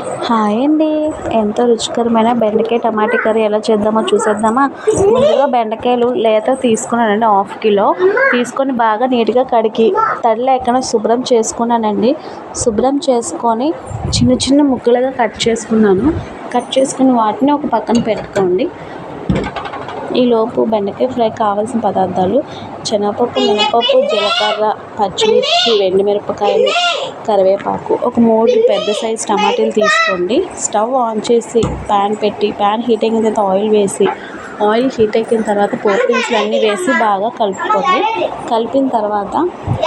Hi అండి. ఎంతో రుచికరమైన బెండకాయ టమాటా కర్రీ ఎలా చేద్దామో చూసేద్దామా? ముందుగా బెండకాయలు లేత తీసుకున్నానండి హాఫ్ కిలో. తీసుకొని బాగా నీట్గా కడిగి తడి లేకుండా శుభ్రం చేసుకున్నానండి. శుభ్రం చేసుకొని చిన్న చిన్న ముక్కలుగా కట్ చేసుకున్నాను. కట్ చేసుకుని వాటిని ఒక పక్కన పెట్టుకోండి. ఈలోపు బెండకాయ ఫ్రై కావాల్సిన పదార్థాలు శనగపప్పు మినపప్పు జీలకర్ర పచ్చిమిర్చి ఎండుమిరపకాయలు కరివేపాకు. ఒక మూడు పెద్ద సైజు టమాటాలు తీసుకోండి. స్టవ్ ఆన్ చేసి ప్యాన్ పెట్టి ప్యాన్ హీట్ అయిన తర్వాత ఆయిల్ వేసి ఆయిల్ హీట్ ఎక్కిన తర్వాత పోపు దినుసులు అన్నీ వేసి బాగా కలుపుకోండి. కలిపిన తర్వాత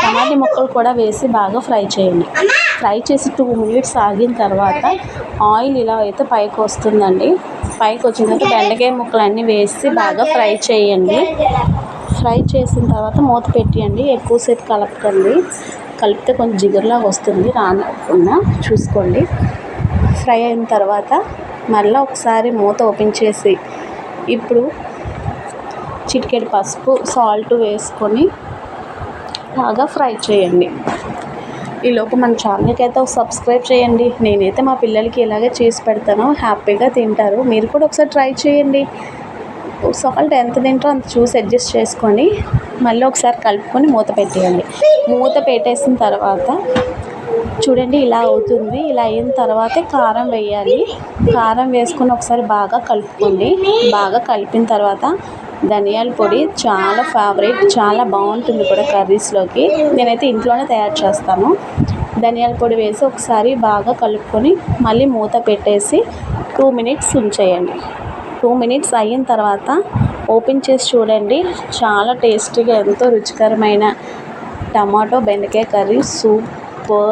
టమాటా ముక్కలు కూడా వేసి బాగా ఫ్రై చేయండి. ఫ్రై చేసి టూ మినిట్స్ ఆగిన తర్వాత ఆయిల్ ఇలా అయితే పైకి వస్తుందండి. పైకి వచ్చిన బెండకాయ ముక్కలు అన్నీ వేసి బాగా ఫ్రై చేయండి. ఫ్రై చేసిన తర్వాత మూత పెట్టేయండి. ఎక్కువసేపు కలపకండి. కలిపితే కొంచెం జిగురులాగా వస్తుంది. రానకుండా చూసుకోండి. ఫ్రై అయిన తర్వాత మళ్ళీ ఒకసారి మూత ఓపెన్ చేసి ఇప్పుడు చిటికెడు పసుపు సాల్ట్ వేసుకొని బాగా ఫ్రై చేయండి. ఈలోపు మన ఛానల్కి అయితే ఒక సబ్స్క్రైబ్ చేయండి. నేనైతే మా పిల్లలకి ఇలాగే చేసి పెడతాను. హ్యాపీగా తింటారు. మీరు కూడా ఒకసారి ట్రై చేయండి. సాల్ట్ ఎంత తింటారో అంత చూసి అడ్జస్ట్ చేసుకోండి మళ్ళీ ఒకసారి కలుపుకొని మూత పెట్టేయండి. మూత పెట్టేసిన తర్వాత చూడండి ఇలా అవుతుంది. ఇలా అయిన తర్వాతే కారం వేయాలి. కారం వేసుకొని ఒకసారి బాగా కలుపుకోండి. బాగా కలిపిన తర్వాత ధనియాల పొడి చాలా ఫేవరెట్ చాలా బాగుంటుంది కూడా కర్రీస్లోకి. నేనైతే ఇంట్లోనే తయారు చేస్తాను. ధనియాల పొడి వేసి ఒకసారి బాగా కలుపుకొని మళ్ళీ మూత పెట్టేసి టూ మినిట్స్ ఉంచేయండి. టూ మినిట్స్ అయిన తర్వాత ఓపెన్ చేసి చూడండి. చాలా టేస్టీగా ఎంతో రుచికరమైన టమాటో బెండకాయ కర్రీ. సూపర్!